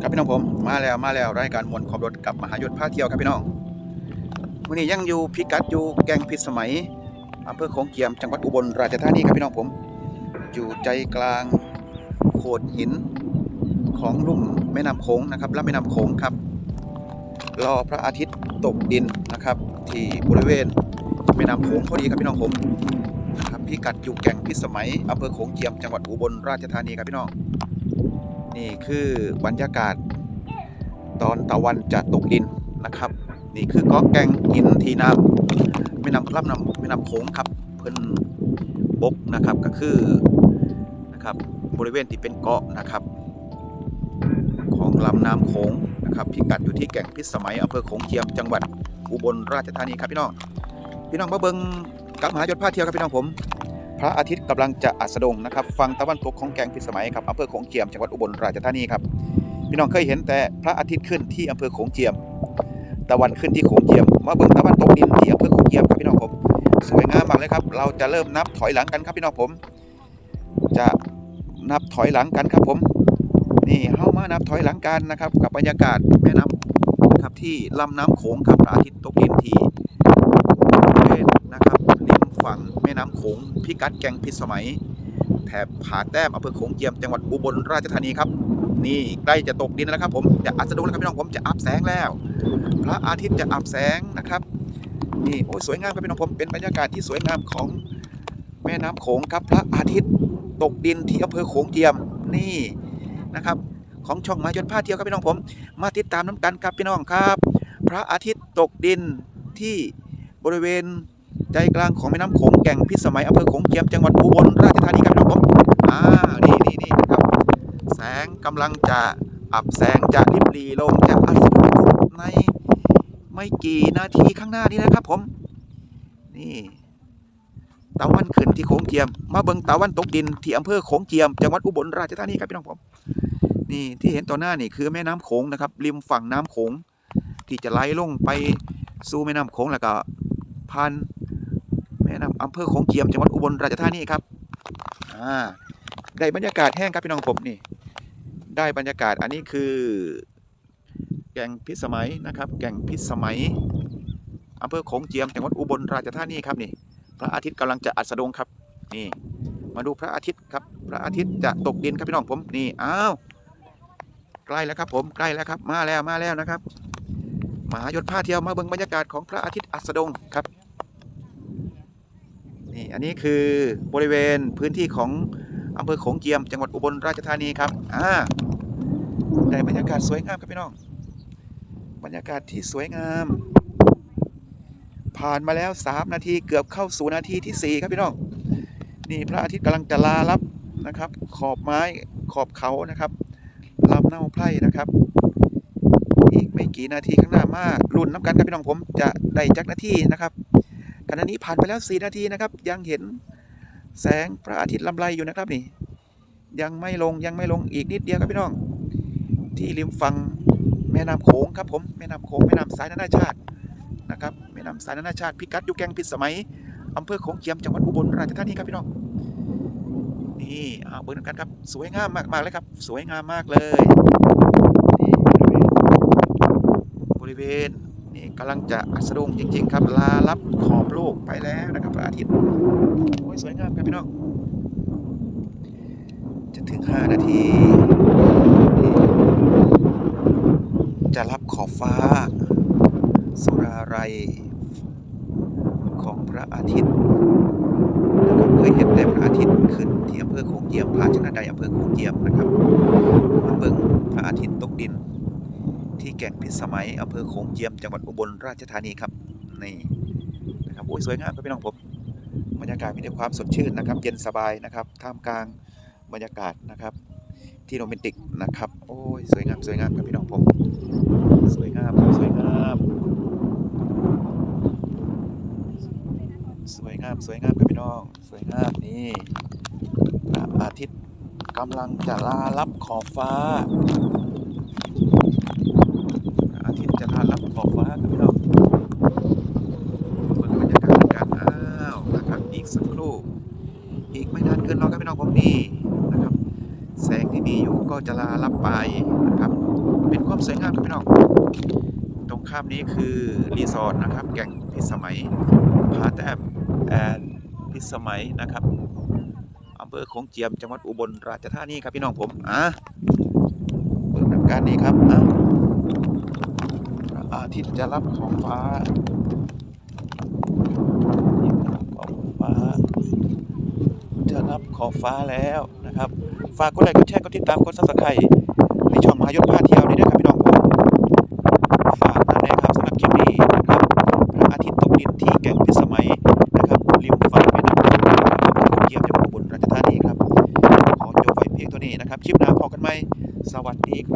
ครับพี่น้องผมมาแล้วมาแล้วรายการมวลความรถกับมหายศพาเที่ยวครับพี่น้องวันนี้ยังอยู่พิกัดอยู่แกงพิษสมัยอำเภอโขงเจียมจังหวัดอุบลราชธานีครับพี่น้องผม อยู่ใจกลางโขดหินของลุ่มแม่น้ำโขงนะครับและแม่น้ำโขงครับรอพระอาทิตย์ตกดินนะครับ ที่บริเวณแม่น้ำโขงพอดีครับพี่น้องผมนะครับพิกัดอยู่แก่งพิษสมัยอำเภอโขงเจียมจังหวัดอุบลราชธานีครับพี่น้อง นี่คือบรรยากาศตอนตะวันจะตกดินนะครับ นี่คือเกาะแกงหินทีน้ำแม่น้ำลำน้ำแม่น้ำโขงครับเพิ่นบกนะครับก็คือนะครับบริเวณที่เป็นเกาะนะครับ ของลำน้ำโขงนะครับพิกัดอยู่ที่แก่งพิษสมัยอำเภอโขงเจียมจังหวัดอุบลราชธานีครับพี่น้องพี่น้องมาเบิงกับมหายศพาเที่ยวครับพี่น้องผม พระอาทิตย์กำลังจะอัสดงนะครับฝั่งตะวันตกของแกงพิสมัยครับอำเภอโขงเจียมจังหวัดอุบลราชธานีครับพี่น้องเคยเห็นแต่พระอาทิตย์ขึ้นที่อำเภอโขงเจียม ตะวันขึ้นที่โขงเจียมมาเบิ่งตะวันตกดินที่อำเภอโขงเจียมครับพี่น้องผมสวยงามมากเลยครับ เราจะเริ่มนับถอยหลังกันครับพี่น้องผม จะนับถอยหลังกันครับผม นี่เข้ามานับถอยหลังกันนะครับ กับบรรยากาศแม่น้ำนะครับที่ลำน้ำโขงครับพระอาทิตย์ตกดินที่บริเวณนะครับริม ฝั่งแม่น้ำโขงพิกัดแกงพิษสมัย แถบผาแต้มอำเภอโขงเจียมจังหวัดอุบลราชธานีครับ นี่ใกล้จะตกดินแล้วครับ ผมจะอัสดงแล้วครับพี่น้องผมจะอับแสงแล้ว พระอาทิตย์จะอับแสงนะครับนี่โอ้ยสวยงามครับพี่น้องผมเป็นบรรยากาศที่สวยงามของแม่น้ำโขงครับ พระอาทิตย์ตกดินที่อำเภอโขงเจียมนี่นะครับของช่องมายนพาเที่ยวครับพี่น้องผม มาติดตามน้ำกันครับพี่น้องครับ พระอาทิตย์ตกดินที่บริเวณ ใจกลางของแม่น้ำโขงแก่งพิสมัยอำเภอโขงเจียมจังหวัดอุบลราชธานีครับผมอ่านี่นี่นี่ครับ แสงกำลังจะอับแสงจะริบหรีลงจะอัสดงในไม่กี่นาทีข้างหน้านี้นะครับผม นี่ตะวันขึ้นที่โขงเจียม มาเบิงตะวันตกดินที่อำเภอโขงเจียมจังหวัดอุบลราชธานีครับพี่น้องผม นี่ที่เห็นต่อหน้านี่คือแม่น้ำโขงนะครับ ริมฝั่งน้ำโขงที่จะไหลลงไปสู่แม่น้ำโขงแล้วก็ผ่าน แม่น้ำอำเภอโขงเจียมจังหวัดอุบลราชธานีครับอ่าได้บรรยากาศแห้งครับพี่น้องผมนี่ได้บรรยากาศอันนี้คือ แก่งพิสมัยนะครับ แก่งพิสมัยอำเภอโขงเจียมจังหวัดอุบลราชธานีครับนี่ พระอาทิตย์กำลังจะอัสดงครับ นี่ มาดูพระอาทิตย์ครับ พระอาทิตย์จะตกดินครับพี่น้องผมนี่อ้าวใกล้แล้วครับผมใกล้แล้วครับ มาแล้วมาแล้วนะครับมหายศพาเที่ยวมาเบิ่งบรรยากาศของพระอาทิตย์อัสดงครับ นี่อันนี้คือบริเวณพื้นที่ของอำเภอโขงเจียม จังหวัดอุบลราชธานีครับอ่าได้บรรยากาศสวยงามครับพี่น้อง บรรยากาศที่สวยงาม ผ่านมาแล้ว 3 นาทีเกือบเข้าสู่นาทีที่ 4 ครับพี่น้อง นี่พระอาทิตย์กำลังจะลาลับนะครับ ขอบไม้ขอบเขานะครับลำเน่าไพร่นะครับ อีกไม่กี่นาทีข้างหน้ามารุ่นน้ำกันครับพี่น้องผมจะได้จักนาทีนะครับ ขณะนี้ผ่านไปแล้ว 4 นาทีนะครับ ยังเห็นแสงพระอาทิตย์ลำไรอยู่นะครับนี่ ยังไม่ลงยังไม่ลงอีกนิดเดียวครับพี่น้อง ที่ริมฝั่งแม่น้ำโขงครับผมแม่น้ำโขงแม่น้ำสายนานาชาตินะครับแม่น้ำสายนานาชาติพิกัดอยู่แกงพิสมัยอำเภอโขงเจียมจังหวัดอุบลราชธานีครับพี่น้องนี่เอาเบิร์นกันครับ สวยงามมากๆเลยครับ สวยงามมากเลยบริเวณ นี่กำลังจะอัสดงจริง ๆ ครับ ลาลับขอบโลกไปแล้วนะครับพระอาทิตย์โอ้ยสวยงามครับพี่น้องจะถึง 5 นาที จะรับขอบฟ้า สุราไรของพระอาทิตย์นะครับเคยเห็นแต่พระอาทิตย์ขึ้นที่อำเภอโขงเจียมภาชนะใดอำเภอโขงเจียมนะครับมาเบิ่งพระอาทิตย์ตกดิน แก่งพิษสมัยอำเภอโขงเจียมจังหวัดอุบลราชธานีครับนี่นะครับโอ้ยสวยงามครับพี่น้องผมบรรยากาศมีแต่ความสดชื่นนะครับ เย็นสบายนะครับท่ามกลางบรรยากาศนะครับ ที่โรแมนติกนะครับ โอ้ยสวยงามสวยงามครับพี่น้องผมสวยงามสวยงามสวยงามสวยงามครับพี่น้อง สวยงามนี่อาทิตย์กำลังจะลาลับขอบฟ้า อาทิตย์จะลาลับขอบฟ้าครับพี่น้องเบิ่งบรรยากาศกันอ้าวนะครับอีกสักครู่ อีกไม่นานเกินรอครับพี่น้องผมนี่นะครับ แสงที่มีอยู่ก็จะลาลับไปนะครับ เป็นความสวยงามครับพี่น้องตรงข้ามนี้คือรีสอร์ทนะครับ แก่งพิสมัยผาแต้มแอนพิสมัยนะครับอำเภอโขงเจียมจังหวัดอุบลราชธานีครับพี่น้องผมอะเปิดทำการนี้ครับอะ อาทิตย์จะรับขอบฟ้าขอบฟ้า จะรับขอบฟ้าแล้วนะครับ ฝากกดไลค์กดแชร์กดติดตามกดซับสไครต์ในช่องมายศพาเที่ยวนี้ด้วยครับพี่น้องฝากนั่นเองครับสำหรับคลิปนี้นะครับพระอาทิตย์ตกดินที่แก่งพิสมัยนะครับริมฝั่งแม่น้ำนครับเกี่ยวจังดบนราชธานีครับขอจบไว้เพียงตัวนี้นะครับคลิปหน้าพอกันไหมสวัสดีครับ